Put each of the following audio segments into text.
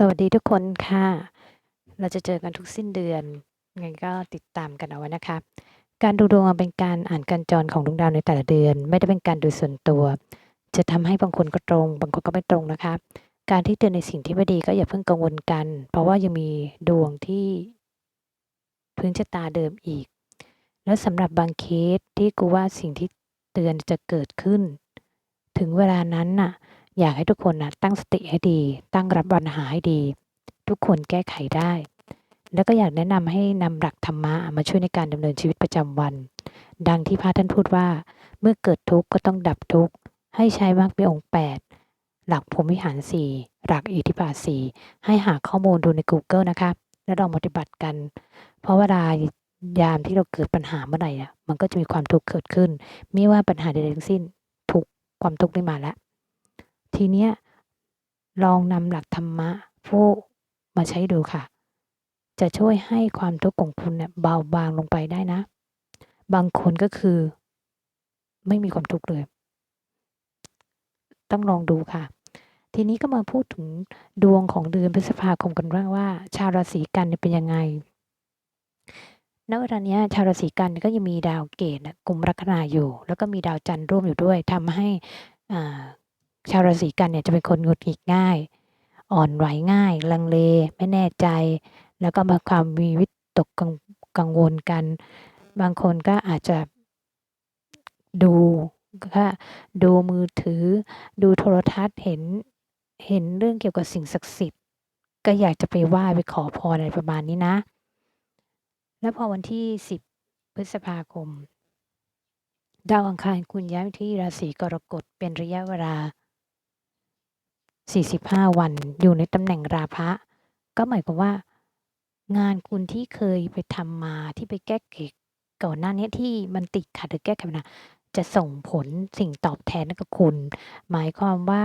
สวัสดีทุกคนค่ะ เราจะเจอกันทุกสิ้นเดือนไงก็ติดตามกันเอาไว้นะคะ การดูดวงเป็นการอ่านการจรของดวงดาวในแต่ละเดือน ไม่ได้เป็นการดูส่วนตัว จะทำให้บางคนก็ตรง บางคนก็ไม่ตรงนะคะ การที่เตือนในสิ่งที่ไม่ดีก็อย่าเพิ่งกังวลกัน เพราะว่ายังมีดวงที่พื้นชะตาเดิมอีก แล้วสำหรับบางเคสที่กูว่าสิ่งที่เตือนจะเกิดขึ้น ถึงเวลานั้นน่ะ อยากให้ทุกคนนะตั้งสติให้ดี ตั้งรับปัญหาให้ดี ทุกคนแก้ไขได้ แล้วก็อยากแนะนำให้นำหลักธรรมะมาช่วยในการดำเนินชีวิตประจำวัน ดังที่พระท่านพูดว่า เมื่อเกิดทุกข์ก็ต้องดับทุกข์ให้ใช้มรรคมีองค์ 8 หลักพรหมวิหารสี่หลักอิทธิบาทสี่ให้หาข้อมูลดูใน Google นะคะแล้วลองปฏิบัติกัน เพราะเวลายามที่เราเกิดปัญหาเมื่อไหร่อะมันก็จะมีความทุกข์เกิดขึ้น ไม่ว่าปัญหาใดๆทั้งสิ้นทุกความทุกข์ไม่มาแล้ว ทีเนี้ยลองนำหลักธรรมะผู้มาใช้ดูค่ะ จะช่วยให้ความทุกข์ของคุณเนี่ยเบาบางลงไปได้นะ บางคนก็คือ ไม่มีความทุกข์เลย ต้องลองดูค่ะ ทีนี้ก็มาพูดถึงดวงของเดือนพฤษภาคมกันบ้างว่า ชาวราศีกันเนี่ยเป็นยังไงณเวลานี้ชาวราศีกันก็ยังมีดาวเกตกลุ่มลัคนาอยู่ แล้วก็มีดาวจันทร์ร่วมอยู่ด้วยทำให้อ่า ชาวราศีกันเนี่ยจะเป็นคนหงุดหงิดง่าย อ่อนไหวง่าย ลังเลไม่แน่ใจ แล้วก็มาความมีวิตกกังวลกัน บางคนก็อาจจะดูก็ดูมือถือ ดูโทรทัศน์เห็นเห็นเรื่องเกี่ยวกับสิ่งศักดิ์สิทธิ์ ก็อยากจะไปไหว้ไปขอพรอะไรประมาณนี้นะ แล้วพอวันที่ 10 พฤษภาคมดาวอังคารคุณย้ายที่ราศีกรกฎเป็นระยะเวลา 45 วันอยู่ในตำแหน่งราพะ ก็หมายความว่า งานคุณที่เคยไปทำมาที่ไปแก้เกก่อนหน้านี้ที่มันติดขัดหรือแก้ไขปัญหาจะส่งผลสิ่งตอบแทนกับคุณ หมายความว่า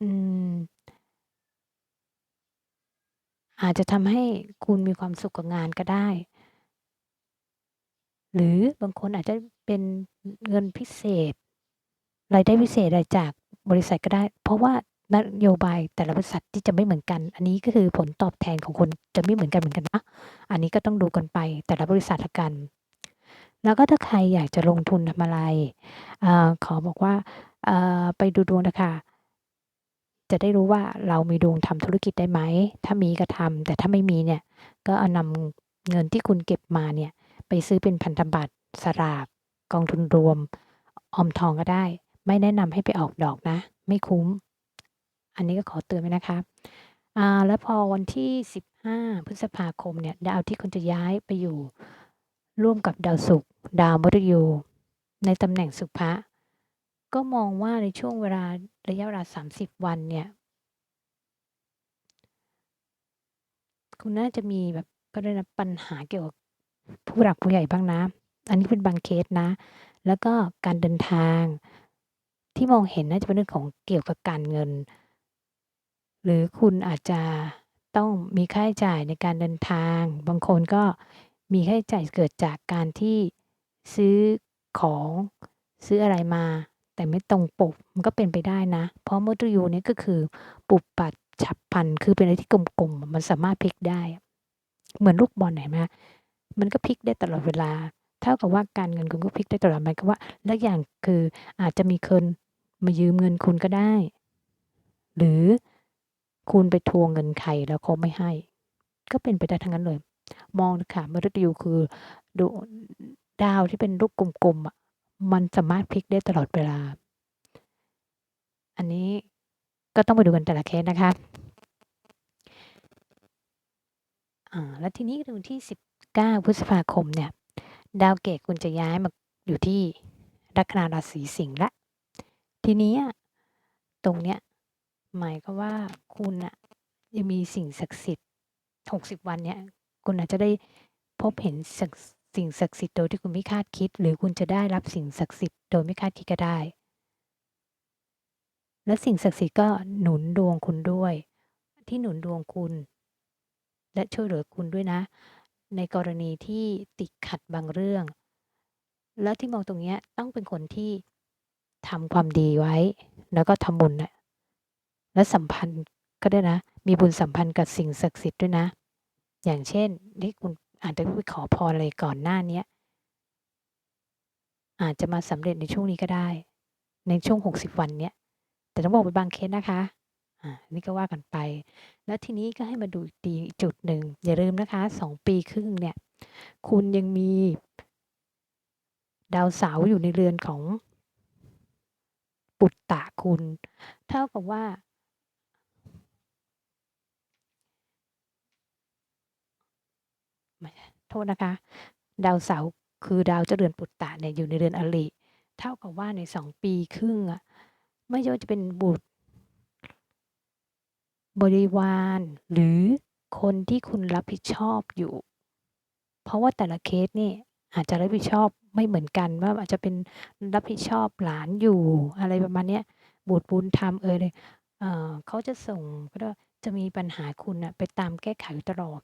อืม อาจจะทำให้คุณมีความสุขกับงานก็ได้ หรือบางคนอาจจะเป็นเงินพิเศษรายได้พิเศษอะไรจากบริษัทก็ได้ เพราะว่า นโยบายแต่ละบริษัทที่จะไม่เหมือนกัน อันนี้ก็คือผลตอบแทนของคนจะไม่เหมือนกันเหมือนกันนะ อันนี้ก็ต้องดูกันไปแต่ละบริษัทละกัน แล้วก็ถ้าใครอยากจะลงทุนทำอะไรอขอบอกว่าอ่าไปดูดวงนะคะจะได้รู้ว่าเรามีดวงทำธุรกิจได้ไหม ถ้ามีก็ทำแต่ถ้าไม่มีเนี่ยก็เอานำเงินที่คุณเก็บมาเนี่ยไปซื้อเป็นพันธบัตรสลากกองทุนรวม ออมทองก็ได้ ไม่แนะนำให้ไปออกดอกนะ ไม่คุ้ม อันนี้ก็ขอเตือนไว้นะคะอ่าแล้วพอวันที่ 15 พฤษภาคมเนี่ยดาวที่คุณจะย้ายไปอยู่ ร่วมกับดาวศุกร์ดาวมฤตยูในตำแหน่งสุภะก็มองว่าในช่วงเวลาระยะเวลา 30 วันเนี่ย คุณน่าจะมีแบบก็ได้รับปัญหาเกี่ยวกับผู้หลักผู้ใหญ่บ้างนะ อันนี้เป็นบางเคสนะ แล้วก็การเดินทางที่มองเห็นน่าจะเป็นเรื่องของเกี่ยวกับการเงิน หรือคุณอาจจะต้องมีค่าใช้จ่ายในการเดินทาง บางคนก็มีค่าใช้จ่ายเกิดจากการที่ซื้อของซื้ออะไรมา แต่ไม่ตรงปกมันก็เป็นไปได้นะ เพราะมฤตยูนี่ก็คือปุบปับฉับพันคือเป็นอะไรที่กลมๆอะมันสามารถพลิกได้ เหมือนลูกบอลเห็นไหมมันก็พลิกได้ตลอดเวลา เท่ากับว่าการเงินคุณก็พลิกได้ตลอดหมายความว่าและอย่างคืออาจจะมีคนมายืมเงินคุณก็ได้ หรือ คุณไปทวงเงินใครแล้วเขาไม่ให้ ก็เป็นไปได้ทั้งนั้นเลย มองค่ะมฤตยูคือดดาวที่เป็นลูกกลมๆอะมันสามารถพลิกได้ตลอดเวลา อันนี้ก็ต้องไปดูกันแต่ละเคสนะคะอ่าแล้วทีนี้ดูที่19พฤษภาคมเนี่ย ดาวเกตคุณจะย้ายมาอยู่ที่ลัคนาราศีสิงห์แล้วทีนี้ตรงเนี้ย หมายความว่าคุณน่ะยังมีสิ่งศักดิ์สิทธิ์60วันเนี้ยคุณอาจจะได้พบเห็นสิ่งศักดิ์สิทธิ์โดยที่คุณไม่คาดคิด หรือคุณจะได้รับสิ่งศักดิ์สิทธิ์โดยไม่คาดคิดก็ได้ และสิ่งศักดิ์สิทธิ์ก็หนุนดวงคุณด้วย ที่หนุนดวงคุณ และช่วยเหลือคุณด้วยนะ ในกรณีที่ติดขัดบางเรื่อง แล้วที่มองตรงเนี้ยต้องเป็นคนที่ทำความดีไว้ แล้วก็ทำบุญนะ และสัมพันธ์ก็ได้นะ มีบุญสัมพันธ์กับสิ่งศักดิ์สิทธิ์ด้วยนะ อย่างเช่นที่คุณอาจจะไปขอพรอะไรก่อนหน้าเนี้ยอาจจะมาสำเร็จในช่วงนี้ก็ได้ ในช่วง 60 วันเนี้ยแต่ต้องบอกเป็นบางเคสนะคะ อ่า นี่ก็ว่ากันไป แล้วทีนี้ก็ให้มาดูอีกตีอีกจุดหนึ่ง อย่าลืมนะคะ2ปีครึ่งเนี่ย คุณยังมี ดาวเสาร์อยู่ในเรือนของปุตตะคุณ เท่ากับว่า ไม่ โทษนะคะ ดาวเสาร์คือดาวเจ้าเรือนปุตตะเนี่ยอยู่ในเรือนอริเท่ากับว่าใน2ปีครึ่งอะไม่ว่าจะเป็นบุตร บริวาร หรือคนที่คุณรับผิดชอบอยู่ เพราะว่าแต่ละเคสนี่อาจจะรับผิดชอบไม่เหมือนกันว่าอาจจะเป็นรับผิดชอบหลานอยู่ อะไรประมาณเนี้ยบุตรบุญธรรมเอยเลยเขาจะส่งก็จะมีปัญหาคุณนะไปตามแก้ไขตลอด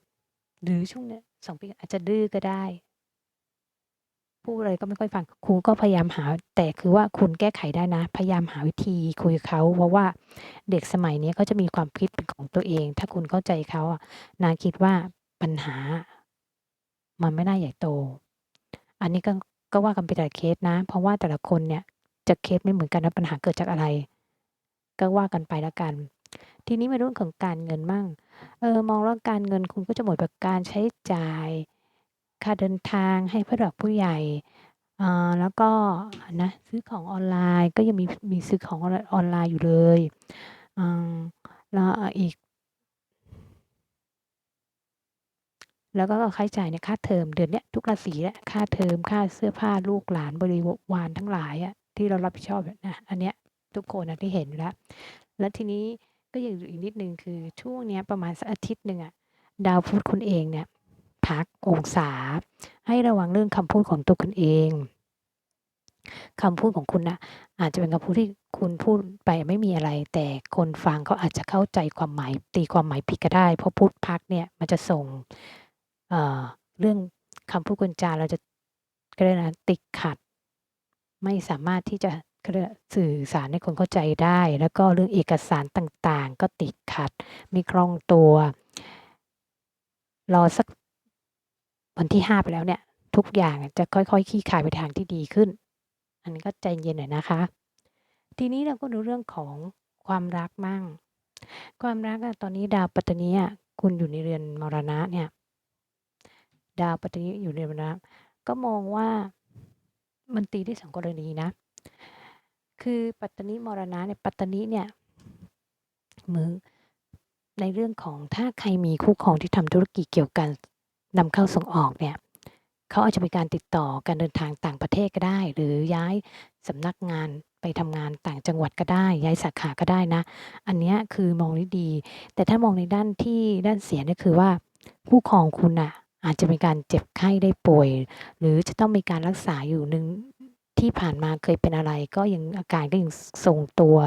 หรือช่วงเนี้ย2ปีอาจจะดื้อก็ได้พูดอะไรก็ไม่ค่อยฟังคุณก็พยายามหา แต่คือว่าคุณแก้ไขได้นะ พยายามหาวิธีคุยกับเขาเพราะว่าเด็กสมัยนี้เขาจะมีความคิดเป็นของตัวเอง ถ้าคุณเข้าใจเขาอะนาคิดว่าปัญหา มันไม่น่าใหญ่โต อันนี้ก็ก็ว่ากันไปแต่ละเคสนะ เพราะว่าแต่ละคนเนี่ยจะเคสไม่เหมือนกันว่าปัญหาเกิดจากอะไร ก็ว่ากันไปล้วกัน ทีนี้มาเรื่องของการเงินมั่ง เออมองว่าการเงินคุณก็จะหมดกับการใช้จ่าย ค่าเดินทางให้ผู้หลักผู้ใหญ่อ่าแล้วก็นะซื้อของออนไลน์ก็ยังมีมีซื้อของออนออนไลน์อยู่เลยอ่าแล้วอีก แล้วก็ค่าใช้จ่ายเนี่ยค่าเทอมเดือนเนี้ยทุกราศีอะค่าเทอมค่าเสื้อผ้าลูกหลานบริวารทั้งหลายอะที่เรารับผิดชอบนะอันเนี้ยทุกคนนะที่เห็นอยู่แล้ว แล้วทีนี้ ก็ยังอยู่อีกนิดนึงคือช่วงนี้ประมาณสักอาทิตย์หนึ่งอะดาวพุธคุณเองเนี่ยพักองศา ให้ระวังเรื่องคำพูดของตัวคุณเองคำพูดของคุณนะอาจจะเป็นคำพูดที่คุณพูดไปไม่มีอะไร แต่คนฟังเขาอาจจะเข้าใจความหมายตีความหมายผิดก็ได้ เพราะพุธพักเนี่ยมันจะส่งเเรื่องคำพูดกุญจาเราจะเขาเรียนะติดขัด ไม่สามารถที่จะ สื่อสารให้คนเข้าใจได้ แล้วก็เรื่องเอกสารต่างๆ ก็ติดขัด ไม่คล่องตัว รอสักวันที่ 5 ไปแล้วเนี่ย ทุกอย่างจะค่อยๆคลี่คลายไปทางที่ดีขึ้น อันนี้ก็ใจเย็นหน่อยนะคะ ทีนี้เราก็ดูเรื่องของความรักมั่ง ความรักตอนนี้ดาวปัตตนิอะคุณอยู่ในเรือนมรณะเนี่ย ดาวปัตตนิอยู่ในมรณะก็มองว่ามันตีได้2กรณีนะ คือปัตตนิมรณะเนี่ยปัตตนิเนี่ยมือในเรื่องของถ้าใครมีคู่ครองที่ทำธุรกิจเกี่ยวกันนำเข้าส่งออกเนี่ยเขาอาจจะมีการติดต่อการเดินทางต่างประเทศก็ได้ หรือย้ายสำนักงานไปทำงานต่างจังหวัดก็ได้ ย้ายสาขาก็ได้นะ อันนี้คือมองได้ดี แต่ถ้ามองในด้านที่ด้านเสียเนี่ยคือว่าคู่ครองคุณน่ะอาจจะมีการเจ็บไข้ได้ป่วย หรือจะต้องมีการรักษาอยู่หนึ่ง ที่ผ่านมาเคยเป็นอะไรก็ยังอาการก็ยังทรงตัว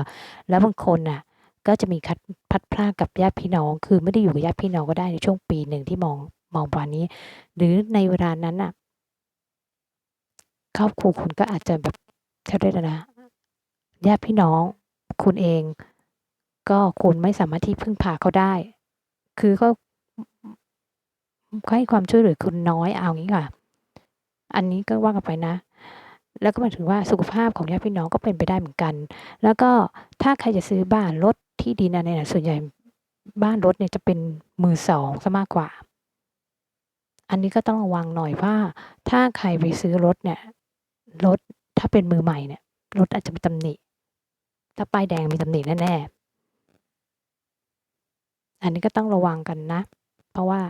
แล้วบางคนน่ะก็จะมีคัดพัดพรากกับญาติพี่น้อง คือไม่ได้อยู่กับญาติพี่น้องก็ได้ในช่วงปีหนึ่งที่มองมองประมาณนี้ หรือในเวลานั้นน่ะครอบครัวคุณก็อาจจะแบบเขาเรียกอะไรนะญาติพี่น้อง คุณเอง ก็คุณไม่สามารถที่พึ่งพาเขาได้ คือเขาให้ความช่วยเหลือคุณน้อยเอางี้ค่ะ อันนี้ก็ว่ากันไปนะ แล้วก็หมายถึงว่าสุขภาพของญาติพี่น้องก็เป็นไปได้เหมือนกัน แล้วก็ถ้าใครจะซื้อบ้านรถที่ดินอะไรเนี่ยส่วนใหญ่บ้านรถเนี่ยจะเป็นมือสองเสียมากกว่า อันนี้ก็ต้องระวังหน่อยว่า ถ้าใครไปซื้อรถเนี่ยรถถ้าเป็นมือใหม่เนี่ยรถอาจจะมีตำหนิ ถ้าป้ายแดงมีตำหนิแน่ๆ อันนี้ก็ต้องระวังกันนะ เพราะว่า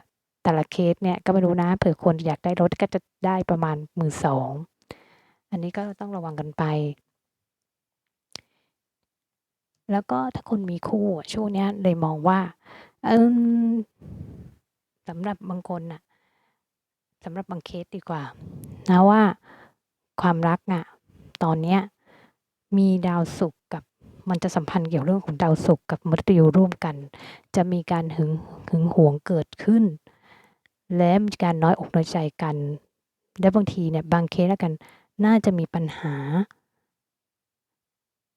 แต่ละเคสเนี่ยก็ไม่รู้นะ เผื่อคนอยากได้รถก็จะได้ประมาณมือสอง อันนี้ก็ต้องระวังกันไป แล้วก็ถ้าคุณมีคู่ช่วงนี้เลยมองว่าสำหรับบางคนน่ะสำหรับบางเคสดีกว่า นะว่าความรักอะตอนเนี้ยมีดาวศุกร์กับมันจะสัมพันธ์เกี่ยวเรื่องของดาวศุกร์กับมฤตยูร่วมกัน จะมีการหึงหึงหวงเกิดขึ้น และมีการน้อยอกน้อยใจกัน และบางทีเนี่ยบางเคสแล้วกัน น่าจะมีปัญหา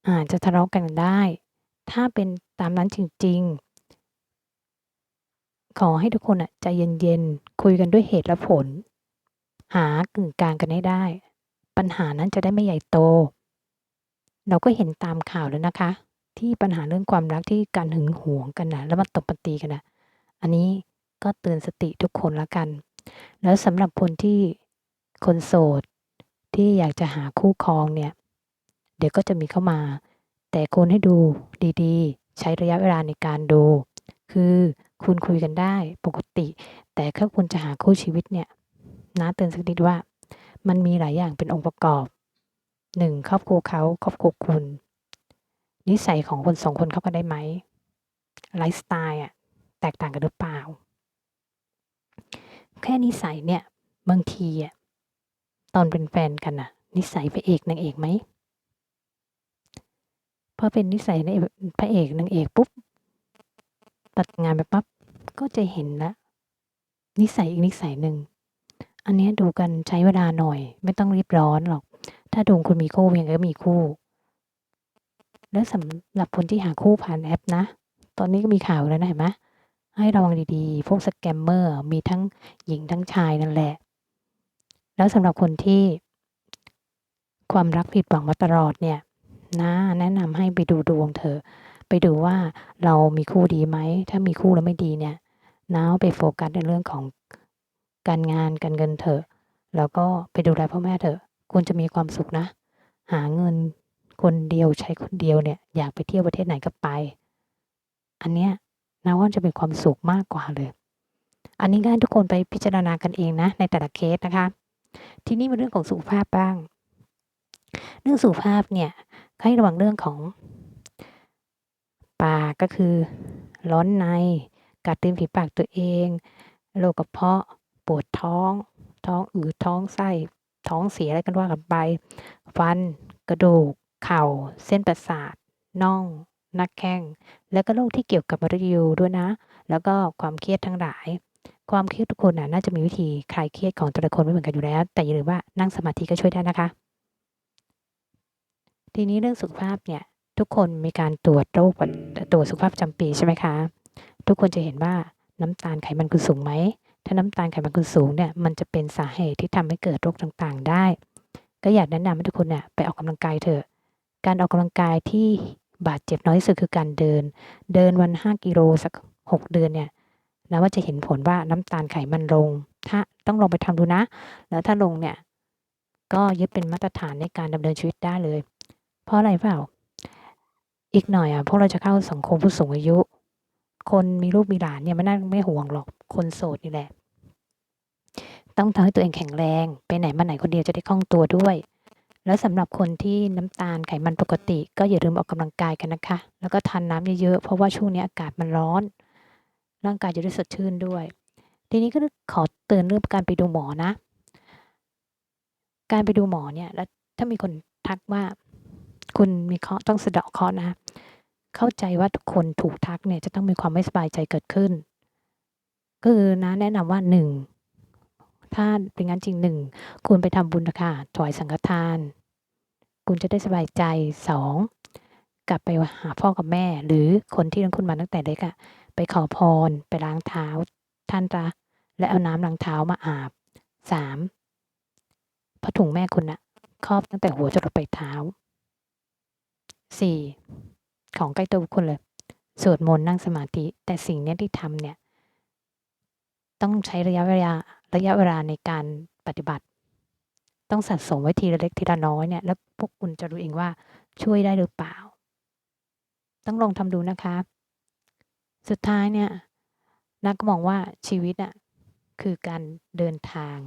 อาจจะทะเลาะกันได้ ถ้าเป็นตามนั้นจริงขอให้ทุกคนอะใจเย็นๆ คุยกันด้วยเหตุและผล หากึ่งกลางกันให้ได้ ปัญหานั้นจะได้ไม่ใหญ่โต เราก็เห็นตามข่าวแล้วนะคะ ที่ปัญหาเรื่องความรักที่การหึงหวงกันนะแล้วมาตบมาตีกันนะอันนี้ก็เตือนสติทุกคนละกัน แล้วสำหรับคนที่คนโสด ที่อยากจะหาคู่ครองเนี่ย เดี๋ยวก็จะมีเข้ามา แต่คุณให้ดูดีๆ ใช้ระยะเวลาในการดู คือคุณคุยกันได้ปกติ แต่ถ้าคุณจะหาคู่ชีวิตเนี่ยนะเตือนสักนิดว่า มันมีหลายอย่างเป็นองค์ประกอบหนึ่งครอบครัวเขาครอบครัวคุณ นิสัยของคนสองคนเข้ากันได้ไหมไลฟ์สไตล์อะแตกต่างกันหรือเปล่า แค่นิสัยเนี่ย บางทีอะ ตอนเป็นแฟนกันน่ะ นิสัยพระเอกนางเอกไหมพอเป็นนิสัยในพระเอกนางเอกปุ๊บตัดงานไปปั๊บก็จะเห็นละนิสัยอีกนิสัยหนึ่งอันนี้ดูกันใช้เวลาหน่อย ไม่ต้องรีบร้อนหรอก ถ้าดูคุณมีคู่ยังไงก็มีคู่ แล้วสำหรับคนที่หาคู่ผ่านแอปนะ ตอนนี้ก็มีข่าวแล้วนะเห็นไหมให้ระวังดีๆ พวกสแกมเมอร์มีทั้งหญิงทั้งชายนั่นแหละ แล้วสำหรับคนที่ความรักผิดหวังมาตลอดเนี่ยนะแนะนำให้ไปดูดวงเธอ ไปดูว่าเรามีคู่ดีไหม ถ้ามีคู่แล้วไม่ดีเนี่ยนะไปโฟกัสในเรื่องของการงานการเงินเถอะ แล้วก็ไปดูแลพ่อแม่เถอะ คุณจะมีความสุขนะ หาเงินคนเดียวใช้คนเดียวเนี่ย อยากไปเที่ยวประเทศไหนก็ไป อันเนี้ยนะว่าจะเป็นความสุขมากกว่าเลย อันนี้ก็ให้ทุกคนไปพิจารณากันเองนะ ในแต่ละเคสนะคะ ทีนี้มาเรื่องของสุขภาพบ้าง เรื่องสุขภาพเนี่ยให้ระวังเรื่องของปากก็คือ ร้อนใน กัดริมฝีปากตัวเองโรคกระเพาะปวดท้อง ท้องอืดท้องไส้ท้องเสียอะไรกันว่ากันไป ฟัน กระดูก เข่า เส้นประสาท น่อง นักแข้ง แล้วก็โรคที่เกี่ยวกับมฤตยูด้วยนะ แล้วก็ความเครียดทั้งหลาย ความเครียดทุกคนน่ะน่าจะมีวิธีคลายเครียดของแต่ละคนไม่เหมือนกันอยู่แล้ว แต่อย่าลืมว่านั่งสมาธิก็ช่วยได้นะคะ ทีนี้เรื่องสุขภาพเนี่ย ทุกคนมีการตรวจโรคตรวจสุขภาพประจำปีใช่ไหมคะ ทุกคนจะเห็นว่าน้ำตาลไขมันคุณสูงไหม ถ้าน้ำตาลไขมันคุณสูงเนี่ยมันจะเป็นสาเหตุที่ทำให้เกิดโรคต่างๆ ได้ ก็อยากแนะนำให้ทุกคนเนี่ยไปออกกำลังกายเถอะ การออกกำลังกายที่บาดเจ็บน้อยที่สุดคือการเดิน เดินวัน 5 กิโลสัก 6 เดือนเนี่ย นะว่าจะเห็นผลว่าน้ำตาลไขมันลง ถ้าต้องลองไปทำดูนะ แล้วถ้าลงเนี่ย ก็ยึดเป็นมาตรฐานในการดำเนินชีวิตได้เลย เพราะอะไรเปล่า อีกหน่อยอะพวกเราจะเข้าสังคมผู้สูงอายุ คนมีลูกมีหลานเนี่ยไม่น่าไม่ห่วงหรอก คนโสดนี่แหละ ต้องทำให้ตัวเองแข็งแรง ไปไหนมาไหนคนเดียวจะได้คล่องตัวด้วยแล้วสำหรับคนที่น้ำตาลไขมันปกติ ก็อย่าลืมออกกำลังกายกันนะคะ แล้วก็ทานน้ำเยอะๆ เพราะว่าช่วงนี้อากาศมันร้อน ร่างกายจะได้สดชื่นด้วย ทีนี้ก็ขอเตือนเรื่องการไปดูหมอนะ การไปดูหมอเนี่ย แล้วถ้ามีคนทักว่าคุณมีเคราะห์ต้องสะเดาะเคราะห์นะ เข้าใจว่าทุกคนถูกทักเนี่ย จะต้องมีความไม่สบายใจเกิดขึ้น ก็คือนะแนะนำว่าหนึ่งถ้าเป็นงั้นจริงหนึ่งคุณไปทำบุญนะคะถวายสังฆทาน คุณจะได้สบายใจสองกลับไปหาพ่อกับแม่ หรือคนที่เลี้ยงคุณมาตั้งแต่เด็กอะ ไปขอพร ไปล้างเท้า ท่านจะและเอาน้ำล้างเท้ามาอาบสามผ้าถุงแม่คุณอะครอบตั้งแต่หัวจนลงไปเท้าสี่ของใกล้ตัวคุณเลย สวดมนต์นั่งสมาธิ แต่สิ่งนี้ที่ทำเนี่ย ต้องใช้ระยะเวลาระยะเวลาในการปฏิบัติ ต้องสะสมไว้ทีละเล็กทีละน้อยเนี่ย แล้วพวกคุณจะรู้เองว่าช่วยได้หรือเปล่า ต้องลองทำดูนะคะ สุดท้ายเนี่ยนักก็มองว่าชีวิตอะคือการเดินทาง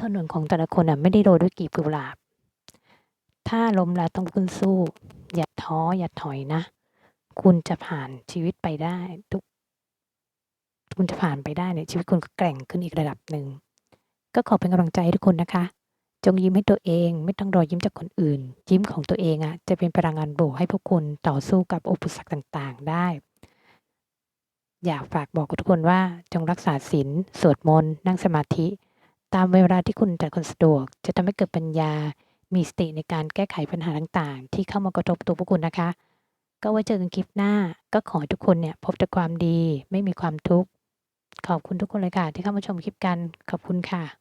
ถนนของแต่ละคนอะไม่ได้โรยด้วยกีบกุหลาบ ถ้าล้มแล้วต้องขึ้นสู้ อย่าท้ออย่าถอยนะ คุณจะผ่านชีวิตไปได้ทุก คุณจะผ่านไปได้เนี่ยชีวิตคุณก็แกร่งขึ้นอีกระดับหนึ่ง ก็ขอเป็นกำลังใจให้ทุกคนนะคะ จงยิ้มให้ตัวเอง ไม่ต้องรอยิ้มจากคนอื่น ยิ้มของตัวเองอะ่ะจะเป็นพลังงานบวกให้พวกคุณต่อสู้กับอุปสรรคต่างๆ ได้ อยากฝากบอกกับทุกคนว่าจงรักษาศีลสวดมนต์นั่งสมาธิ ตามเวลาที่คุณจัดคนสะดวก จะทำให้เกิดปัญญา มีสติในการแก้ไขปัญหาต่างๆ ที่เข้ามากระทบตัวพวกคุณนะคะ ก็ไว้เจอกันคลิปหน้า ก็ขอให้ทุกคนเนี่ยพบแต่ความดี ไม่มีความทุกข์ขอบคุณทุกคนเลยค่ะ ที่เข้ามาชมคลิปกันขอบคุณค่ะ